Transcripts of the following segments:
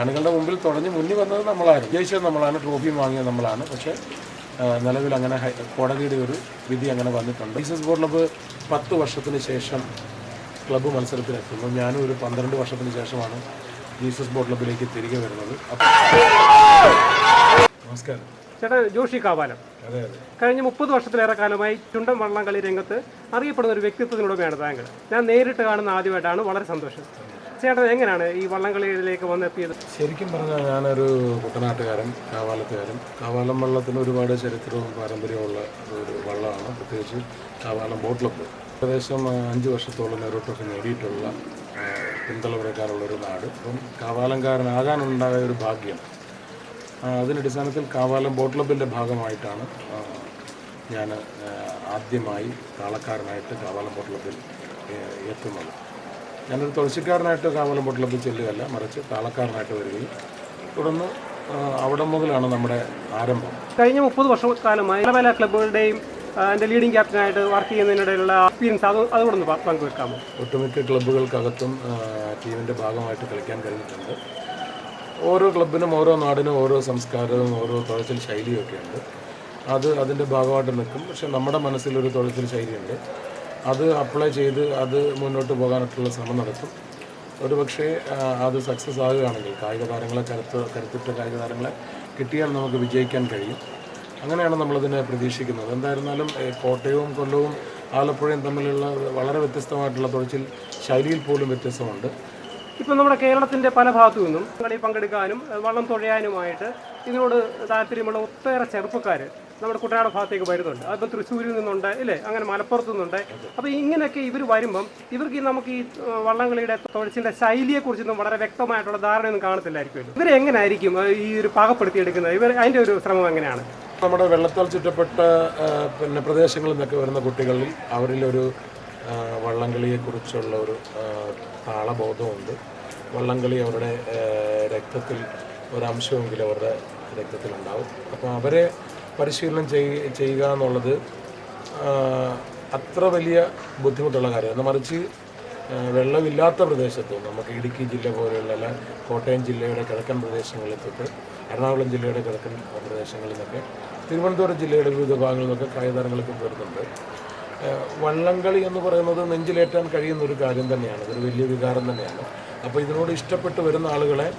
ആണുങ്ങളുടെ മുമ്പിൽ തുടങ്ങി മുന്നിൽ വന്നത് നമ്മളാണ്. ജയിച്ചത് നമ്മളാണ് ട്രോഫി വാങ്ങിയത് നമ്മളാണ്. പക്ഷേ നിലവിൽ അങ്ങനെ കോടതിയുടെ ഒരു വിധി അങ്ങനെ വന്നിട്ടുണ്ട്. ജീസസ് ബോർഡ് ക്ലബ്ബ് പത്ത് വർഷത്തിന് ശേഷം ക്ലബ്ബ് മത്സരത്തിലെത്തുന്നു ഞാനും ഒരു പന്ത്രണ്ട് വർഷത്തിന് ശേഷമാണ് ജീസസ് ബോർഡ് ക്ലബ്ബിലേക്ക് തിരികെ വരുന്നത്. നമസ്കാരം. ചേട്ടാ ജോഷി കാവാലം. അതെ അതെ. കഴിഞ്ഞ മുപ്പത് വർഷത്തിലേറെ കാലമായി ചുണ്ടൻ വള്ളംകളി രംഗത്ത് അറിയപ്പെടുന്ന ഒരു വ്യക്തിത്വത്തിനുടമയാണ് താങ്കൾ. ഞാൻ നേരിട്ട് കാണുന്ന ആദ്യമായിട്ടാണ്. വളരെ സന്തോഷം. ചേട്ടൻ എങ്ങനെയാണ് ഈ വള്ളംകളിയിലേക്ക് വന്നെത്തിയത്? ശരിക്കും പറഞ്ഞാൽ ഞാനൊരു കുട്ടനാട്ടുകാരൻ കാവാലത്തുകാരൻ. കാവാലം വള്ളത്തിന് ഒരുപാട് ചരിത്രവും പാരമ്പര്യമുള്ള ഒരു വള്ളമാണ്. പ്രത്യേകിച്ച് കാവാലം ബോട്ട് ഏകദേശം അഞ്ച് വർഷത്തോളം നേരിട്ടൊക്കെ നേടിയിട്ടുള്ള ആ, ഒരു നാട്. അപ്പം കാവാലംകാരനാകാനുണ്ടായ ഒരു ഭാഗ്യം അതിനടിസ്ഥാനത്തിൽ കാവാലം ബോട്ട് ക്ലബിന്റെ ഭാഗമായിട്ടാണ് ഞാൻ ആദ്യമായി കാളക്കാരനായിട്ട് കാവാലം ബോട്ട് ക്ലബിൽ എത്തുന്നത്. ഞാനൊരു തുളസിക്കാരനായിട്ട് കാവാലം ക്ലബിൽ ചെല്ലുകയല്ല മറിച്ച് താളക്കാരനായിട്ട് വരികയും. തുടർന്ന് അവിടെ മുതലാണ് നമ്മുടെ ആരംഭം. കഴിഞ്ഞ മുപ്പത് വർഷക്കാലമായി പല പല ക്ലബ്ബുകളുടെയും എന്റെ ലീഡിംഗ് ക്യാപ്റ്റനായിട്ട് വർക്ക് ചെയ്യുന്നതിനിടയിലുള്ള എക്സ്പീരിയൻസ് അത് അതുകൊണ്ടൊന്ന് പങ്കുവെക്കാമോ? ഒട്ടുമിക്ക ക്ലബ്ബുകൾക്കകത്തും ടീമിന്റെ ഭാഗമായിട്ട് കളിക്കാൻ കഴിഞ്ഞിട്ടുണ്ട്. ഓരോ ക്ലബിനും ഓരോ നാടിനും ഓരോ സംസ്കാരവും ഓരോ തുഴച്ചിൽ ശൈലിയും ഉണ്ട് അത് അതിന്റെ ഭാഗമായിട്ട് നിൽക്കും. പക്ഷെ നമ്മുടെ മനസ്സിലൊരു തുഴച്ചിൽ ശൈലിയുണ്ട്. അത് അപ്ലൈ ചെയ്ത് അത് മുന്നോട്ട് പോകാനായിട്ടുള്ള ശ്രമം നടത്തും ഒരു പക്ഷേ അത് സക്സസ് ആകുകയാണെങ്കിൽ കായിക താരങ്ങളെ കരുത്ത് കരുത്തിട്ട കായിക താരങ്ങളെ കിട്ടിയാൽ നമുക്ക് വിജയിക്കാൻ കഴിയും. അങ്ങനെയാണ് നമ്മളതിനെ പ്രതീക്ഷിക്കുന്നത്. എന്തായിരുന്നാലും കോട്ടയവും കൊല്ലവും ആലപ്പുഴയും തമ്മിലുള്ള വളരെ വ്യത്യസ്തമായിട്ടുള്ള തുഴച്ചിൽ ശൈലിയിൽ പോലും വ്യത്യസ്തമുണ്ട്. ഇപ്പം നമ്മുടെ കേരളത്തിന്റെ പല ഭാഗത്തു നിന്നും കളി പങ്കെടുക്കാനും വള്ളം തുഴയാനുമായിട്ട് ഇതിനോട് താല്പര്യമുള്ള ഒട്ടേറെ ചെറുപ്പക്കാർ നമ്മുടെ കുട്ടനാട് ഭാഗത്തേക്ക് വരുന്നുണ്ട്. അതിപ്പോൾ തൃശ്ശൂരിൽ നിന്നുണ്ട് ഇല്ലേ? അങ്ങനെ മലപ്പുറത്ത് നിന്നുണ്ട് അപ്പോൾ ഇങ്ങനെയൊക്കെ ഇവർ വരുമ്പം ഇവർക്ക് ഈ നമുക്ക് ഈ വള്ളംകളിയുടെ തൊഴിച്ചിന്റെ ശൈലിയെക്കുറിച്ചൊന്നും വളരെ വ്യക്തമായിട്ടുള്ള ധാരണയൊന്നും കാണത്തില്ലായിരിക്കുമല്ലോ. ഇവരെ എങ്ങനെയായിരിക്കും ഈ ഒരു പാകപ്പെടുത്തിയെടുക്കുന്നത്? ഇവർ അതിന്റെ ഒരു ശ്രമം എങ്ങനെയാണ്? നമ്മുടെ വെള്ളത്താൽ ചുറ്റപ്പെട്ട പിന്നെ പ്രദേശങ്ങളിൽ നിന്നൊക്കെ വരുന്ന കുട്ടികളിൽ അവരിലൊരു വള്ളംകളിയെക്കുറിച്ചുള്ള ഒരു താളബോധമുണ്ട്. വള്ളംകളി അവരുടെ രക്തത്തിൽ ഒരംശമെങ്കിലും അവരുടെ രക്തത്തിലുണ്ടാവും. അപ്പോൾ അവരെ പരിശീലനം ചെയ്- ചെയ്യുക എന്നുള്ളത് അത്ര വലിയ ബുദ്ധിമുട്ടുള്ള കാര്യമാണ്. മറിച്ച് വെള്ളമില്ലാത്ത പ്രദേശത്ത് നമുക്ക് ഇടുക്കി ജില്ല പോലെയുള്ള അല്ല കോട്ടയം ജില്ലയുടെ കിഴക്കൻ പ്രദേശങ്ങളിൽ തൊട്ട് എറണാകുളം ജില്ലയുടെ കിഴക്കൻ പ്രദേശങ്ങളിൽ നിന്നൊക്കെ തിരുവനന്തപുരം ജില്ലയുടെ വിവിധ ഭാഗങ്ങളിൽ നിന്നൊക്കെ കായതാരങ്ങളൊക്കെ വരുന്നുണ്ട് വള്ളംകളി എന്ന് പറയുന്നത് നെഞ്ചിലേറ്റാൻ കഴിയുന്ന ഒരു കാര്യം തന്നെയാണ്. ഒരു വലിയ വികാരം തന്നെയാണ്. അപ്പോൾ ഇതിനോട് ഇഷ്ടപ്പെട്ട് വരുന്ന ആളുകളെ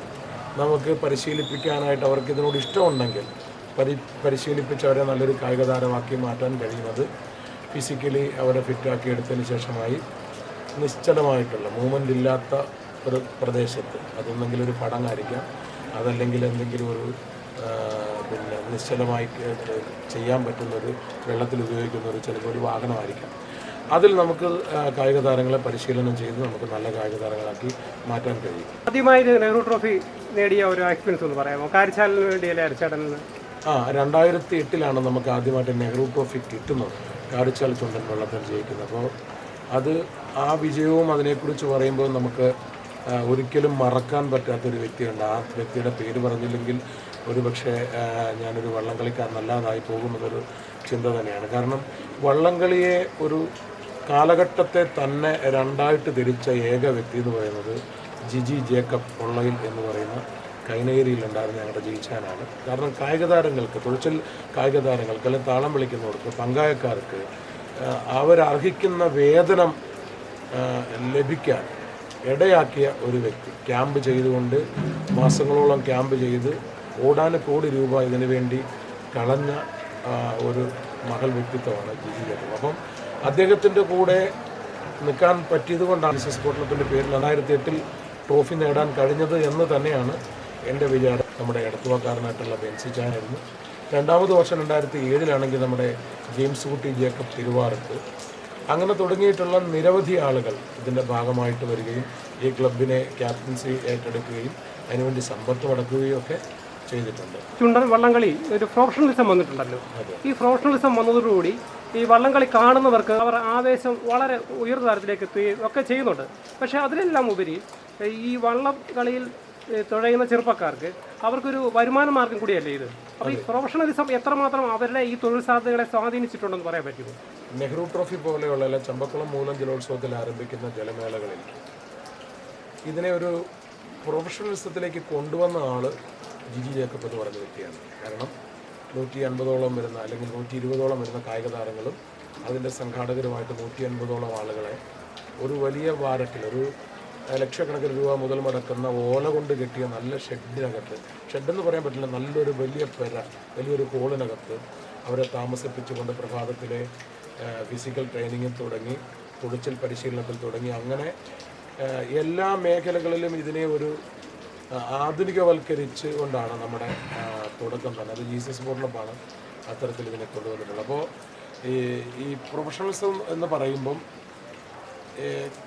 നമുക്ക് പരിശീലിപ്പിക്കാനായിട്ട് അവർക്ക് ഇതിനോട് ഇഷ്ടമുണ്ടെങ്കിൽ പരി പരിശീലിപ്പിച്ച് അവരെ നല്ലൊരു കായിക താരമാക്കി മാറ്റാൻ കഴിയുന്നത് ഫിസിക്കലി അവരെ ഫിറ്റാക്കി എടുത്തതിന് ശേഷമായി നിശ്ചലമായിട്ടുള്ള മൂവ്മെന്റ് ഇല്ലാത്ത ഒരു പ്രദേശത്ത് അതൊന്നെങ്കിൽ ഒരു പടങ്ങായിരിക്കാം അതല്ലെങ്കിൽ എന്തെങ്കിലും ഒരു പിന്നെ നിശ്ചലമായി ചെയ്യാൻ പറ്റുന്ന ഒരു വെള്ളത്തിൽ ഉപയോഗിക്കുന്ന ഒരു ചിലപ്പോൾ ഒരു വാഹനമായിരിക്കാം. അതിൽ നമുക്ക് കായിക താരങ്ങളെ പരിശീലനം ചെയ്ത് നമുക്ക് നല്ല കായിക താരങ്ങളാക്കി മാറ്റാൻ കഴിയും. ആദ്യമായി നെഹ്റു ട്രോഫി നേടിയ ഒരു എക്സ്പീരിയൻസ് ഒന്ന് പറയാമോ? കാരിച്ചാലിന് വേണ്ടിയല്ലേ ചേട്ടൻ ആ രണ്ടായിരത്തി എട്ടിലാണ് നമുക്ക് ആദ്യമായിട്ട് നെഹ്റു ട്രോഫി കിട്ടുന്നത്. കാരിച്ചാൽ ചുണ്ടൻ വെള്ളത്തിൽ ജയിക്കുന്നത്. അപ്പോൾ അത് ആ വിജയവും അതിനെക്കുറിച്ച് പറയുമ്പോൾ നമുക്ക് ഒരിക്കലും മറക്കാൻ പറ്റാത്തൊരു വ്യക്തിയുണ്ട്. ആ വ്യക്തിയുടെ പേര് പറഞ്ഞില്ലെങ്കിൽ ഒരു പക്ഷേ ഞാനൊരു വള്ളംകളിക്കാരനല്ലാതായി പോകുമെന്നൊരു ചിന്ത തന്നെയാണ്. കാരണം വള്ളംകളിയെ ഒരു കാലഘട്ടത്തെ തന്നെ രണ്ടായിട്ട് തിരിച്ച ഏക വ്യക്തി എന്ന് പറയുന്നത് ജിജി ജേക്കബ് പൊള്ളയിൽ എന്ന് പറയുന്ന കൈനഗിരിയിലുണ്ടായിരുന്ന ഞങ്ങളുടെ ജയിച്ചാനാണ് കാരണം കായിക താരങ്ങൾക്ക് തുഴച്ചിൽ കായിക താരങ്ങൾക്ക് അല്ലെങ്കിൽ താളം വിളിക്കുന്നവർക്ക് പങ്കായക്കാർക്ക് അവരർഹിക്കുന്ന വേതനം ലഭിക്കാൻ ഇടയാക്കിയ ഒരു വ്യക്തി. ക്യാമ്പ് ചെയ്തുകൊണ്ട് മാസങ്ങളോളം ക്യാമ്പ് ചെയ്ത് ഓടാൻ കോടി രൂപ ഇതിനു വേണ്ടി കളഞ്ഞ ഒരു മകൾ വ്യക്തിത്വമാണ് ജേക്കബ് അപ്പം അദ്ദേഹത്തിന്റെ കൂടെ നിൽക്കാൻ പറ്റിയത് കൊണ്ടാണ് മിസസ് പേരിൽ രണ്ടായിരത്തി എട്ടിൽ ട്രോഫി നേടാൻ കഴിഞ്ഞത് എന്ന് തന്നെയാണ് എന്റെ വിചാരം നമ്മുടെ ഇടത്തുവക്കാരനായിട്ടുള്ള ബെൻസി ചാനായിരുന്നു. രണ്ടാമത് വർഷം രണ്ടായിരത്തി ഏഴിലാണെങ്കിൽ നമ്മുടെ ജെയിംസ് കുട്ടി ജേക്കബ് തിരുവാറത്ത്. അങ്ങനെ തുടങ്ങിയിട്ടുള്ള നിരവധി ആളുകൾ ഇതിന്റെ ഭാഗമായിട്ട് വരികയും ഈ ക്ലബിനെ ക്യാപ്റ്റൻസി ഏറ്റെടുക്കുകയും അതിനുവേണ്ടി സമ്പത്ത് അടക്കുകയും ഒക്കെ ചെയ്തിട്ടുണ്ട്. ചുണ്ടൻ വള്ളംകളി ഒരു പ്രൊഫഷണലിസം വന്നിട്ടുണ്ടല്ലോ. ഈ പ്രൊഫഷണലിസം വന്നതോടുകൂടി ഈ വള്ളംകളി കാണുന്നവർക്ക് അവർ ആവേശം വളരെ ഉയർന്ന തരത്തിലേക്ക് എത്തുകയും ഒക്കെ ചെയ്യുന്നുണ്ട്. പക്ഷേ അതിലെല്ലാം ഉപരി ഈ വള്ളം കളിയിൽ ഏ, തുഴയുന്ന ചെറുപ്പക്കാർക്ക് അവർക്കൊരു വരുമാന മാർഗം കൂടിയല്ലേ ഇത്? അപ്പോൾ ഈ പ്രൊഫഷണലിസം എത്രമാത്രം അവരുടെ ഈ തൊഴിൽ സാധ്യതകളെ സ്വാധീനിച്ചിട്ടുണ്ടെന്ന് പറയാൻ പറ്റുമോ? നെഹ്റു ട്രോഫി പോലെയുള്ള അല്ല ചമ്പക്കുളം മൂലം ജലോത്സവത്തിൽ ആരംഭിക്കുന്ന ജലമേളകളിൽ ഇതിനെ ഒരു പ്രൊഫഷണലിസത്തിലേക്ക് കൊണ്ടുവന്ന ആൾ ജിജി ജേക്കബ് എന്ന് പറഞ്ഞ വ്യക്തിയാണ്. കാരണം നൂറ്റി അൻപതോളം വരുന്ന അല്ലെങ്കിൽ നൂറ്റി ഇരുപതോളം വരുന്ന കായിക താരങ്ങളും അതിന്റെ സംഘാടകരുമായിട്ട് നൂറ്റി അൻപതോളം ആളുകളെ ഒരു വലിയ വാരത്തിൽ ഒരു ലക്ഷക്കണക്കിന് രൂപ മുതൽ മുടക്കുന്ന ഓല കൊണ്ട് കെട്ടിയ നല്ല ഷെഡിനകത്ത്. ഷെഡെന്ന് പറയാൻ പറ്റില്ല നല്ലൊരു വലിയ പെര വലിയൊരു ഹോളിനകത്ത് അവരെ താമസിപ്പിച്ചുകൊണ്ട് പ്രഭാതത്തിലെ ഫിസിക്കൽ ട്രെയിനിങ്ങിൽ തുടങ്ങി തുടിച്ചൽ പരിശീലനത്തിൽ തുടങ്ങി അങ്ങനെ എല്ലാ മേഖലകളിലും ഇതിനെ ഒരു ആധുനികവൽക്കരിച്ച് കൊണ്ടാണ് നമ്മുടെ തുടക്കം തന്നെ. അത് ജീസസ് ബോർഡിനൊപ്പാണ് അത്തരത്തിൽ ഇതിനെ കൊണ്ടുവന്നിട്ടുള്ളത്. അപ്പോൾ ഈ ഈ പ്രൊഫഷണൽസ് എന്ന് പറയുമ്പം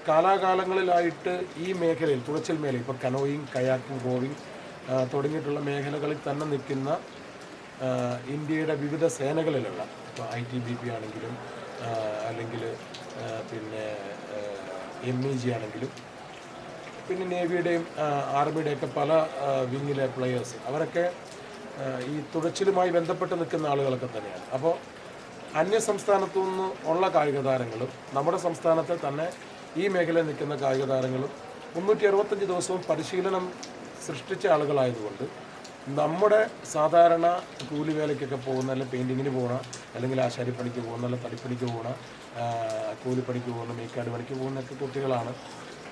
കാലാകാലങ്ങളിലായിട്ട് ഈ മേഖലയിൽ തുഴച്ചിൽ മേഖല ഇപ്പോൾ കനോയിങ് കയാക്കിംഗ് റോവിങ് തുടങ്ങിയിട്ടുള്ള മേഖലകളിൽ തന്നെ നിൽക്കുന്ന ഇന്ത്യയുടെ വിവിധ സേനകളിലുള്ള ഇപ്പോൾ ഐ ടി ബി പി ആണെങ്കിലും അല്ലെങ്കിൽ പിന്നെ എം ഇ ജി ആണെങ്കിലും പിന്നെ നേവിയുടെയും ആർമിയുടെയും ഒക്കെ പല വിങ്ങിലെ പ്ലെയേഴ്സ് അവരൊക്കെ ഈ തുഴച്ചിലുമായി ബന്ധപ്പെട്ട് നിൽക്കുന്ന ആളുകളൊക്കെ തന്നെയാണ്. അപ്പോൾ അന്യ സംസ്ഥാനത്തു നിന്ന് ഉള്ള കായിക താരങ്ങളും നമ്മുടെ സംസ്ഥാനത്തെ തന്നെ ഈ മേഖലയിൽ നിൽക്കുന്ന കായിക താരങ്ങളും മുന്നൂറ്റി അറുപത്തഞ്ച് ദിവസവും പരിശീലനം സൃഷ്ടിച്ച ആളുകളായതുകൊണ്ട് നമ്മുടെ സാധാരണ കൂലി വേലയ്ക്കൊക്കെ പോകുന്ന അല്ലെങ്കിൽ പെയിന്റിങ്ങിന് പോകണ അല്ലെങ്കിൽ ആശാരിപ്പണിക്ക് പോകുന്ന അല്ലെങ്കിൽ തടിപ്പണിക്ക് പോകണ കൂലിപ്പണിക്ക് പോകുന്ന മേക്കാട് പണിക്ക് പോകുന്നൊക്കെ കുട്ടികളാണ്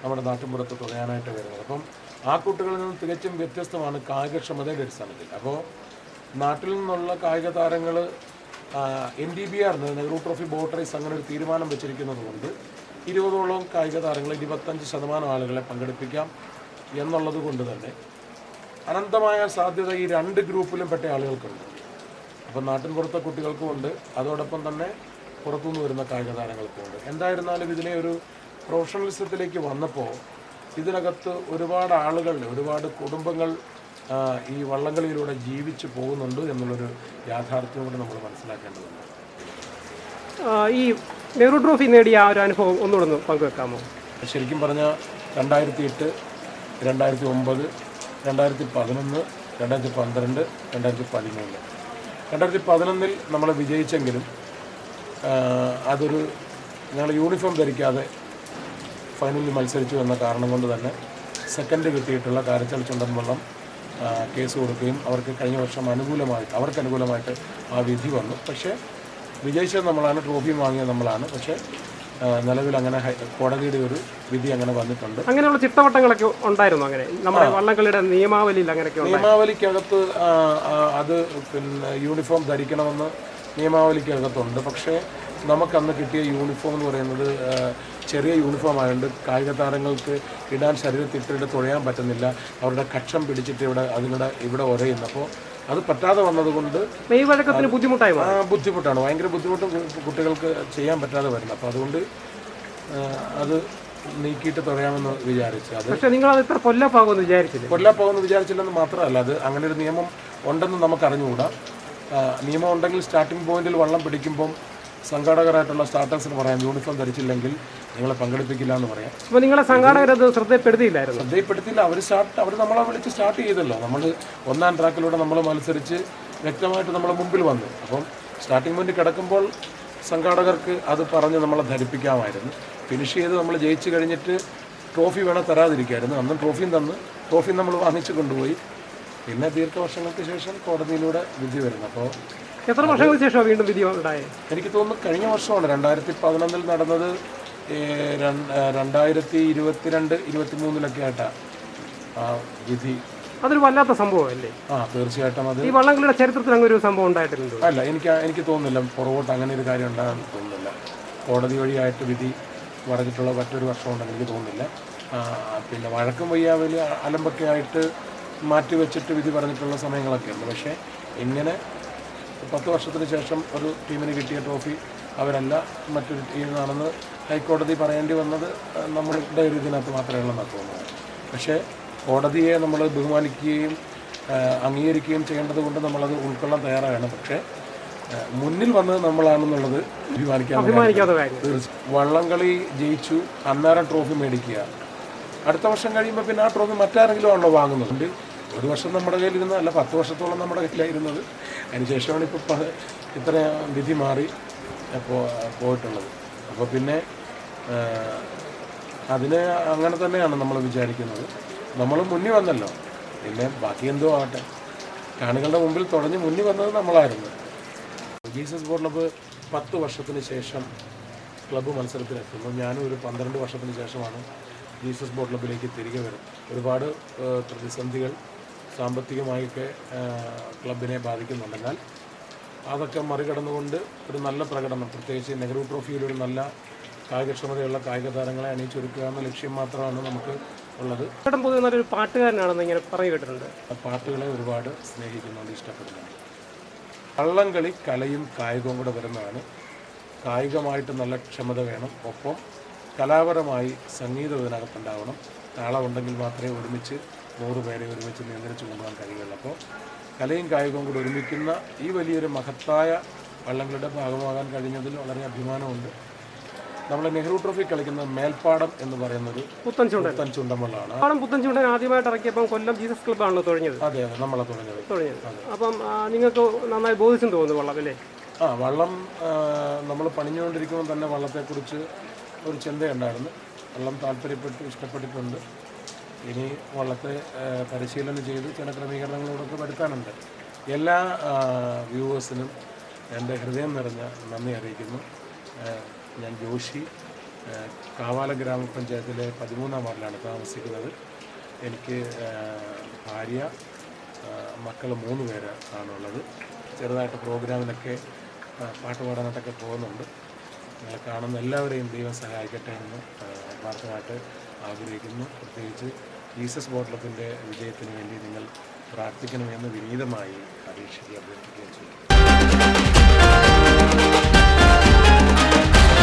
നമ്മുടെ നാട്ടിൻപുറത്ത് തുടയാനായിട്ട് വരുന്നത്. അപ്പം ആ കുട്ടികളിൽ നിന്ന് തികച്ചും വ്യത്യസ്തമാണ് കായികക്ഷമതയുടെ അടിസ്ഥാനത്തിൽ അപ്പോൾ നാട്ടിൽ നിന്നുള്ള കായിക താരങ്ങൾ N D B R Nehru trophy boat race അങ്ങനെ ഒരു തീരുമാനം വെച്ചിരിക്കുന്നത് കൊണ്ട് ഇരുപതോളം കായിക താരങ്ങളെ ഇരുപത്തഞ്ച് ശതമാനം ആളുകളെ പങ്കെടുപ്പിക്കാം എന്നുള്ളത് കൊണ്ട് തന്നെ അനന്തമായ സാധ്യത ഈ രണ്ട് ഗ്രൂപ്പിലും പെട്ട ആളുകൾക്കുണ്ട്. അപ്പം നാട്ടിൻ പുറത്തെ കുട്ടികൾക്കും ഉണ്ട്. അതോടൊപ്പം തന്നെ പുറത്തുനിന്ന് വരുന്ന കായിക താരങ്ങൾക്കും ഉണ്ട്. എന്തായിരുന്നാലും ഇതിനെ ഒരു പ്രൊഫഷണലിസത്തിലേക്ക് വന്നപ്പോൾ ഇതിനകത്ത് ഒരുപാട് ആളുകളുടെ ഒരുപാട് കുടുംബങ്ങൾ ഈ വള്ളംകളിയിലൂടെ ജീവിച്ചു പോകുന്നുണ്ട് എന്നുള്ളൊരു യാഥാർത്ഥ്യം കൂടെ നമ്മൾ മനസ്സിലാക്കേണ്ടതുണ്ട്. ഈ നെഹ്റു ട്രോഫി നേടിയ ആ ഒരു അനുഭവം ഒന്നുകൂടെ ഒന്ന് പങ്കുവെക്കാമോ? ശരിക്കും പറഞ്ഞാൽ രണ്ടായിരത്തി എട്ട് രണ്ടായിരത്തി ഒമ്പത് രണ്ടായിരത്തി പതിനൊന്ന് രണ്ടായിരത്തി പന്ത്രണ്ട് രണ്ടായിരത്തി പതിമൂന്ന് രണ്ടായിരത്തി പതിനൊന്നിൽ നമ്മൾ വിജയിച്ചെങ്കിലും അതൊരു ഞങ്ങൾ യൂണിഫോം ധരിക്കാതെ ഫൈനലിൽ മത്സരിച്ചു എന്ന കാരണം കൊണ്ട് തന്നെ സെക്കൻഡ് കിട്ടിയിട്ടുള്ള കാരച്ചൽ ചുണ്ടൻവള്ളം ആ, കേസ് കൊടുക്കുകയും അവർക്ക് കഴിഞ്ഞ വർഷം അനുകൂലമായിട്ട് അവർക്ക് അനുകൂലമായിട്ട് ആ വിധി വന്നു. പക്ഷേ വിജയിച്ചത് നമ്മളാണ് ട്രോഫിയും വാങ്ങിയത് നമ്മളാണ്. പക്ഷേ നിലവിൽ അങ്ങനെ കോടതിയുടെ ഒരു വിധി അങ്ങനെ വന്നിട്ടുണ്ട്. അങ്ങനെയുള്ള ചിട്ടവട്ടങ്ങളൊക്കെ ഉണ്ടായിരുന്നു അങ്ങനെ? നമ്മുടെ വള്ളംകളിയുടെ നിയമാവലിയിൽ അങ്ങനെയൊക്കെ നിയമാവലിക്കകത്ത് അത് പിന്നെ യൂണിഫോം ധരിക്കണമെന്ന് നിയമാവലിക്കകത്തുണ്ട്. പക്ഷേ നമുക്കന്ന് കിട്ടിയ യൂണിഫോം എന്ന് പറയുന്നത് ചെറിയ യൂണിഫോം ആയതുകൊണ്ട് കായിക താരങ്ങൾക്ക് ഇടാൻ ശരീരത്തിട്ടിട്ട് തുഴയാൻ പറ്റുന്നില്ല. അവരുടെ കക്ഷം പിടിച്ചിട്ട് ഇവിടെ അതിനിടെ ഇവിടെ ഉരയുന്നു. അപ്പോൾ അത് പറ്റാതെ വന്നതുകൊണ്ട് മെയ് വഴക്കത്തിന് ബുദ്ധിമുട്ടായി ബുദ്ധിമുട്ടാണ്. ഭയങ്കര ബുദ്ധിമുട്ടും കുട്ടികൾക്ക് ചെയ്യാൻ പറ്റാതെ വരുന്നത് അപ്പോൾ അതുകൊണ്ട് അത് നീക്കിയിട്ട് തുഴയാമെന്ന് വിചാരിച്ചു. അത് പക്ഷേ നിങ്ങൾ അത് ഇത്ര കൊല്ലപ്പാകുമെന്ന് വിചാരിച്ചില്ല? കൊല്ലപ്പാകുമെന്ന് വിചാരിച്ചില്ലെന്ന് മാത്രമല്ല അത് അങ്ങനെ ഒരു നിയമം ഉണ്ടെന്ന് നമുക്ക് അറിഞ്ഞുകൂടാ നിയമം ഉണ്ടെങ്കിൽ സ്റ്റാർട്ടിംഗ് പോയിന്റിൽ വള്ളം പിടിക്കുമ്പം സംഘാടകരായിട്ടുള്ള സ്റ്റാർട്ടേഴ്സിന് പറയാം യൂണിഫോം ധരിച്ചില്ലെങ്കിൽ നിങ്ങളെ പങ്കെടുപ്പിക്കില്ല എന്ന് പറയാം. അപ്പോൾ നിങ്ങളെ സംഘാടകരത് ശ്രദ്ധപ്പെടുത്തിയില്ലായിരുന്നു ശ്രദ്ധയിൽപ്പെടുത്തില്ല അവർ സ്റ്റാർട്ട് അവർ നമ്മളെ വിളിച്ച് സ്റ്റാർട്ട് ചെയ്തല്ലോ. നമ്മൾ ഒന്നാം ട്രാക്കിലൂടെ നമ്മൾ മത്സരിച്ച് വ്യക്തമായിട്ട് നമ്മളെ മുമ്പിൽ വന്നു. അപ്പം സ്റ്റാർട്ടിംഗ് പോയിന്റ് കിടക്കുമ്പോൾ സംഘാടകർക്ക് അത് പറഞ്ഞ് നമ്മളെ ധരിപ്പിക്കാമായിരുന്നു. ഫിനിഷ് ചെയ്ത് നമ്മൾ ജയിച്ചു കഴിഞ്ഞിട്ട് ട്രോഫി വേണം തരാതിരിക്കായിരുന്നു. അന്നും ട്രോഫിയും തന്ന് ട്രോഫി നമ്മൾ വാങ്ങിച്ചു കൊണ്ടുപോയി. പിന്നെ ദീർഘവർഷങ്ങൾക്ക് ശേഷം കോടതിയിലൂടെ വിധി വരുന്നു. അപ്പോൾ എത്ര വർഷങ്ങൾക്ക് ശേഷമാണ് വീണ്ടും വിധി ഉണ്ടായത് എനിക്ക് തോന്നുന്നു കഴിഞ്ഞ വർഷമാണ്. രണ്ടായിരത്തി പതിനൊന്നിൽ നടന്നത് രണ്ടായിരത്തി ഇരുപത്തിരണ്ട് ഇരുപത്തി മൂന്നിലൊക്കെ ആയിട്ടാണ് ആ വിധി. അതൊരു വല്ലാത്ത സംഭവമല്ലേ? ആ തീർച്ചയായിട്ടും അത് ഈ വള്ളംകളിയുടെ ചരിത്രത്തിൽ അങ്ങനെ ഒരു സംഭവം ഉണ്ടായിട്ടുണ്ട് അല്ല എനിക്ക് എനിക്ക് തോന്നുന്നില്ല പുറകോട്ട് അങ്ങനെ ഒരു കാര്യം ഉണ്ടാകാൻ തോന്നുന്നില്ല. കോടതി വഴിയായിട്ട് വിധി പറഞ്ഞിട്ടുള്ള മറ്റൊരു വർഷം ഉണ്ടെന്ന് എനിക്ക് തോന്നുന്നില്ല. പിന്നെ വഴക്കും വയ്യാവലി അലമ്പൊക്കെ ആയിട്ട് മാറ്റി വെച്ചിട്ട് വിധി പറഞ്ഞിട്ടുള്ള സമയങ്ങളൊക്കെ ഉണ്ട് പക്ഷേ ഇങ്ങനെ പത്ത് വർഷത്തിന് ശേഷം ഒരു ടീമിന് കിട്ടിയ ട്രോഫി അവരല്ല മറ്റൊരു ടീമിനാണെന്ന് ഹൈക്കോടതി പറയേണ്ടി വന്നത് നമ്മളുടെ ഒരു ഇതിനകത്ത് മാത്രമേ ഉള്ളെന്നാണ് തോന്നുന്നത്. പക്ഷേ കോടതിയെ നമ്മൾ ബഹുമാനിക്കുകയും അംഗീകരിക്കുകയും ചെയ്യേണ്ടത് കൊണ്ട് നമ്മളത് ഉൾക്കൊള്ളാൻ തയ്യാറാണ്. പക്ഷേ മുന്നിൽ വന്നത് നമ്മളാണെന്നുള്ളത് അഭിമാനിക്കാത്ത വള്ളംകളി ജയിച്ചു അന്നേരം ട്രോഫി മേടിക്കുക. അടുത്ത വർഷം കഴിയുമ്പോൾ പിന്നെ ആ ട്രോഫി മറ്റാരെങ്കിലും ആണല്ലോ വാങ്ങുന്നത്. അതുകൊണ്ട് ഒരു വർഷം നമ്മുടെ കയ്യിലിരുന്ന അല്ല പത്ത് വർഷത്തോളം നമ്മുടെ കയ്യിലായിരുന്നത്. അതിനുശേഷമാണ് ഇപ്പോൾ ഇത്ര വിധി മാറി പോയിട്ടുള്ളത്. അപ്പോൾ പിന്നെ അതിന് അങ്ങനെ തന്നെയാണ് നമ്മൾ വിചാരിക്കുന്നത്. നമ്മൾ മുന്നിൽ വന്നല്ലോ. പിന്നെ ബാക്കി എന്തോ ആകട്ടെ കാണികളുടെ മുമ്പിൽ തുടങ്ങി മുന്നിൽ വന്നത് നമ്മളായിരുന്നു. ജീസസ് ബോർഡ് ക്ലബ്ബ് പത്ത് വർഷത്തിന് ശേഷം ക്ലബ്ബ് മത്സരത്തിലെത്തുന്നു. ഞാനും ഒരു പന്ത്രണ്ട് വർഷത്തിന് ശേഷമാണ് ജീസസ് ബോർഡ് ക്ലബ്ബിലേക്ക് തിരികെ വരുന്നത്. ഒരുപാട് പ്രതിസന്ധികൾ സാമ്പത്തികമായൊക്കെ ക്ലബിനെ ബാധിക്കുന്നുണ്ടെന്നാൽ അതൊക്കെ മറികടന്നുകൊണ്ട് ഒരു നല്ല പ്രകടനം പ്രത്യേകിച്ച് നെഹ്റു ട്രോഫിയിൽ ഒരു നല്ല കായികക്ഷമതയുള്ള കായിക താരങ്ങളെ അണിയിച്ചൊരുക്കുക എന്ന ലക്ഷ്യം മാത്രമാണ് നമുക്ക് ഉള്ളത്. പൊതുവെ നല്ലൊരു പാട്ടുകാരനാണെന്ന് ഇങ്ങനെ പറഞ്ഞു കേട്ടിട്ടുണ്ട്. പാട്ടുകളെ ഒരുപാട് സ്നേഹിക്കുന്നുണ്ട് ഇഷ്ടപ്പെടുന്നുണ്ട്. വള്ളംകളി കലയും കായികവും കൂടെ വരുന്നതാണ്. കായികമായിട്ട് നല്ല ക്ഷമത വേണം. ഒപ്പം കലാപരമായി സംഗീതം ഇതിനകത്തുണ്ടാവണം. താളമുണ്ടെങ്കിൽ മാത്രമേ ഒരുമിച്ച് നൂറ് പേരെ ഒരുമിച്ച് നിയന്ത്രിച്ചു കൊണ്ടുപോകാൻ കഴിയുള്ളൂ അപ്പോൾ കലയും കായികവും കൂടെ ഒരുമിക്കുന്ന ഈ വലിയൊരു മഹത്തായ വള്ളംകളിയുടെ ഭാഗമാകാൻ കഴിഞ്ഞതിൽ വളരെ അഭിമാനമുണ്ട്. നമ്മൾ നെഹ്റു ട്രോഫി കളിക്കുന്ന മേൽപ്പാടം എന്ന് പറയുന്നത് പുത്തൻ ചുണ്ടൻ. പുത്തൻ ചുണ്ടമ്പളാണ് പാടം പുത്തൻ ചുണ്ടൻ ആദ്യമായിട്ട് ഇറക്കിയപ്പോൾ കൊല്ലം ജീസസ് ക്ലബ്ബാണല്ലോ തുഴഞ്ഞത്? അതെ അതെ നമ്മളെ തുഴഞ്ഞത്. തുഴഞ്ഞത്. അപ്പം നിങ്ങൾക്ക് നന്നായി ബോധിച്ചും തോന്നുന്നു വള്ളം അല്ലേ? ആ വള്ളം നമ്മൾ പണിഞ്ഞുകൊണ്ടിരിക്കുമ്പോൾ തന്നെ വള്ളത്തെക്കുറിച്ച് ഒരു ചിന്തയുണ്ടായിരുന്നു. വള്ളം താല്പര്യപ്പെട്ട് ഇഷ്ടപ്പെട്ടിട്ടുണ്ട്. ഇനി വള്ളത്തെ പരിശീലനം ചെയ്ത് ചില ക്രമീകരണങ്ങളോടൊക്കെ വരുത്താനുണ്ട് എല്ലാ വ്യൂവേഴ്സിനും എന്റെ ഹൃദയം നിറഞ്ഞ നന്ദി അറിയിക്കുന്നു. ഞാൻ ജോഷി കാവാല ഗ്രാമപഞ്ചായത്തിലെ പതിമൂന്നാം വാർഡിലാണ് താമസിക്കുന്നത്. എനിക്ക് ഭാര്യ മക്കൾ മൂന്ന് പേര് ആണുള്ളത്. ചെറുതായിട്ട് പ്രോഗ്രാമിനൊക്കെ ആ, പാട്ട് പാടാനായിട്ടൊക്കെ പോകുന്നുണ്ട്. നിങ്ങളെ കാണുന്ന എല്ലാവരെയും ദൈവം സഹായിക്കട്ടെ എന്ന് ആ, ആഗ്രഹിക്കുന്നു. പ്രത്യേകിച്ച് ജീസസ് ബോട്ട്ലപ്പിന്റെ വിജയത്തിന് വേണ്ടി നിങ്ങൾ പ്രാർത്ഥിക്കണമെന്ന് വിനീതമായി അപേക്ഷിക്കുക അഭ്യർത്ഥിക്കുകയും ചെയ്യും